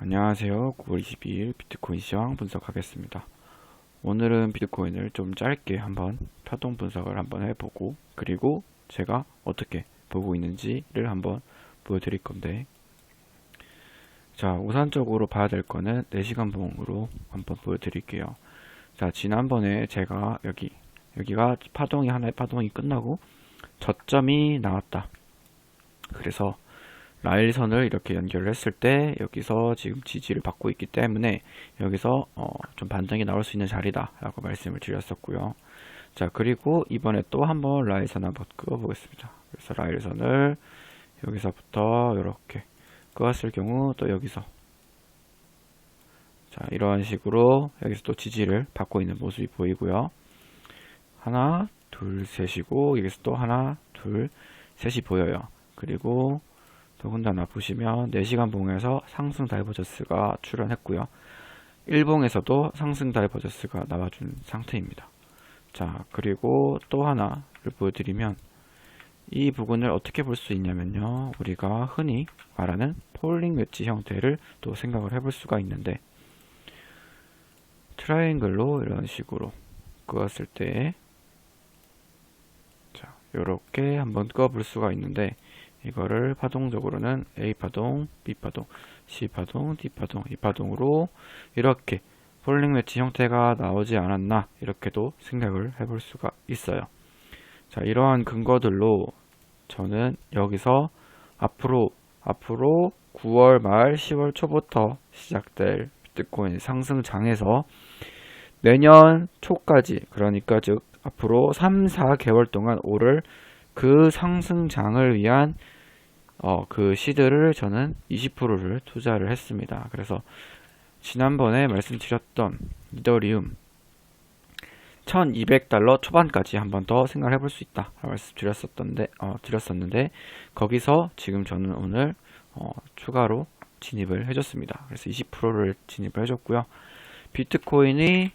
안녕하세요. 9월 22일 비트코인 시황 분석하겠습니다. 오늘은 비트코인을 좀 짧게 한번 파동 분석을 한번 해보고 그리고 제가 어떻게 보고 있는지를 한번 보여드릴 건데 자 우선적으로 봐야 될 거는 4시간 봉으로 한번 보여드릴게요. 자 지난번에 제가 여기 여기가 파동이 하나의 파동이 끝나고 저점이 나왔다. 그래서 라일선을 이렇게 연결을 했을 때 여기서 지금 지지를 받고 있기 때문에 여기서 어, 좀 반등이 나올 수 있는 자리다 라고 말씀을 드렸었고요 자 그리고 이번에 또 한번 라일선 한번 그어 보겠습니다 그래서 라일선을 여기서부터 이렇게 그었을 경우 또 여기서 자 이러한 식으로 여기서 또 지지를 받고 있는 모습이 보이고요 하나 둘 셋이고 여기서 또 하나 둘 셋이 보여요 그리고 더군다나 보시면 4시간 봉에서 상승 다이버저스가 출현했고요. 1봉에서도 상승 다이버저스가 나와준 상태입니다. 자, 그리고 또 하나를 보여드리면 이 부분을 어떻게 볼 수 있냐면요. 우리가 흔히 말하는 폴링 웨지 형태를 또 생각을 해볼 수가 있는데 트라이앵글로 이런 식으로 그었을 때 자, 이렇게 한번 그어볼 수가 있는데 이거를 파동적으로는 A파동, B파동, C파동, D파동, E파동으로 이렇게 폴링 매치 형태가 나오지 않았나 이렇게도 생각을 해볼 수가 있어요. 자 이러한 근거들로 저는 여기서 앞으로 앞으로 9월 말 10월 초부터 시작될 비트코인 상승장에서 내년 초까지 그러니까 즉 앞으로 3, 4개월 동안 오를 그 상승장을 위한 어, 그 시드를 저는 20%를 투자를 했습니다. 그래서 지난번에 말씀드렸던 이더리움 1200달러 초반까지 한 번 더 생각해 볼 수 있다 말씀드렸었던데 어, 드렸었는데 거기서 지금 저는 오늘 어, 추가로 진입을 해줬습니다. 그래서 20%를 진입을 해줬고요. 비트코인이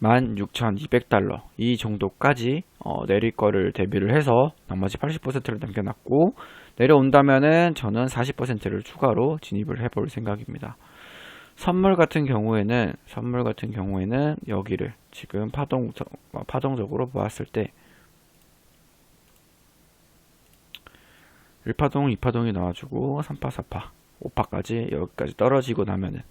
16,200달러 이 정도까지 어, 내릴 거를 대비를 해서 나머지 80%를 남겨놨고 내려온다면은 저는 40%를 추가로 진입을 해볼 생각입니다. 선물 같은 경우에는 선물 같은 경우에는 여기를 지금 파동 어, 파동적으로 보았을 때 1파동, 2파동이 나와주고 3파, 4파, 5파까지 여기까지 떨어지고 나면은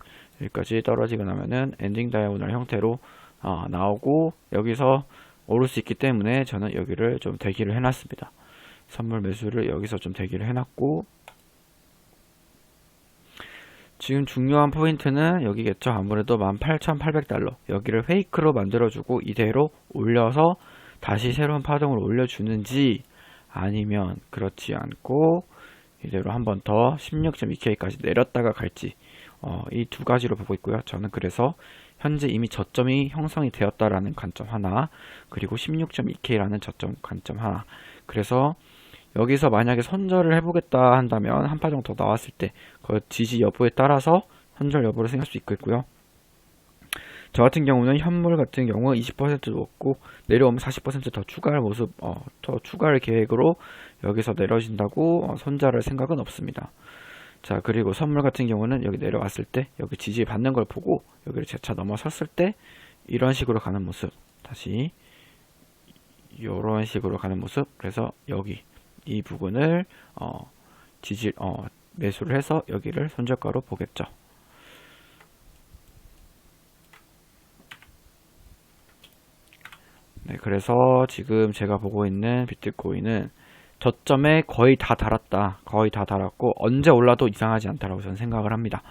여기까지 떨어지고 나면은 엔딩 다이아고널 형태로 어, 나오고 여기서 오를 수 있기 때문에 저는 여기를 좀 대기를 해놨습니다. 선물 매수를 여기서 좀 대기를 해놨고 지금 중요한 포인트는 여기겠죠. 아무래도 18,800달러 여기를 페이크로 만들어주고 이대로 올려서 다시 새로운 파동을 올려주는지 아니면 그렇지 않고 이대로 한 번 더 16.2K까지 내렸다가 갈지 어, 이 두 가지로 보고 있고요. 저는 그래서 현재 이미 저점이 형성이 되었다라는 관점 하나 그리고 16.2K라는 저점 관점 하나 그래서 여기서 만약에 선절을 해보겠다 한다면 한 파정 더 나왔을 때 그 지지 여부에 따라서 선절 여부를 생각할 수 있겠고요. 저 같은 경우는 현물 같은 경우 20% 넣었고 내려오면 40%더 추가할 모습 어, 더 추가할 계획으로 여기서 내려진다고 어, 손절할 생각은 없습니다. 자 그리고 선물 같은 경우는 여기 내려왔을 때 여기 지지 받는 걸 보고 여기를 재차 넘어섰을 때 이런 식으로 가는 모습 다시 이런 식으로 가는 모습 그래서 여기 이 부분을 어, 지지 어, 매수를 해서 여기를 손절가로 보겠죠 네 그래서 지금 제가 보고 있는 비트코인은 저점에 거의 다 달았다. 거의 다 달았고 언제 올라도 이상하지 않다라고 저는 생각을 합니다.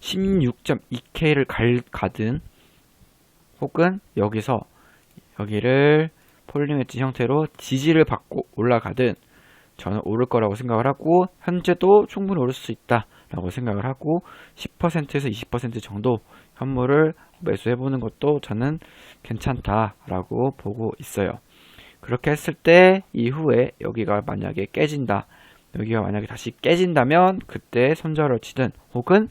16.2K를 갈, 가든 혹은 여기서 여기를 폴링 웨지 형태로 지지를 받고 올라가든 저는 오를 거라고 생각을 하고 현재도 충분히 오를 수 있다 라고 생각을 하고 10%에서 20% 정도 현물을 매수해 보는 것도 저는 괜찮다라고 보고 있어요. 그렇게 했을 때 이후에 여기가 만약에 깨진다. 여기가 만약에 다시 깨진다면 그때 손절을 치든 혹은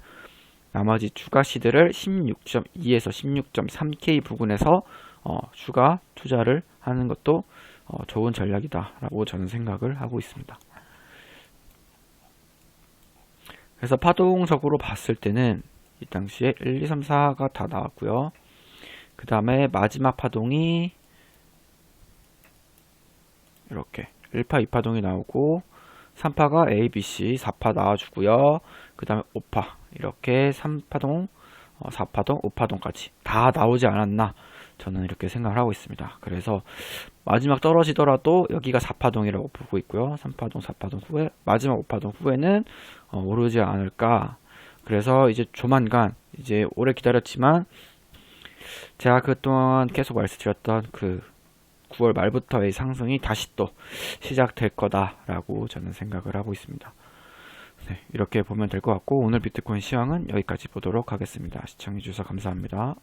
나머지 추가 시드를 16.2에서 16.3K 부근에서 어, 추가 투자를 하는 것도 어, 좋은 전략이다라고 저는 생각을 하고 있습니다. 그래서 파동적으로 봤을 때는 이 당시에 1, 2, 3, 4가 다 나왔고요. 그 다음에 마지막 파동이 이렇게 1파, 2파동이 나오고 3파가 A, B, C 4파 나와주고요. 그 다음에 5파 이렇게 3파동, 어, 4파동, 5파동까지 다 나오지 않았나 저는 이렇게 생각을 하고 있습니다. 그래서 마지막 떨어지더라도 여기가 4파동이라고 보고 있고요. 3파동, 4파동 후에 마지막 5파동 후에는 어, 오르지 않을까. 그래서 이제 조만간 이제 오래 기다렸지만 제가 그동안 계속 말씀드렸던 그 9월 말부터의 상승이 다시 또 시작될 거다라고 저는 생각을 하고 있습니다. 네, 이렇게 보면 될 것 같고 오늘 비트코인 시황은 여기까지 보도록 하겠습니다. 시청해주셔서 감사합니다.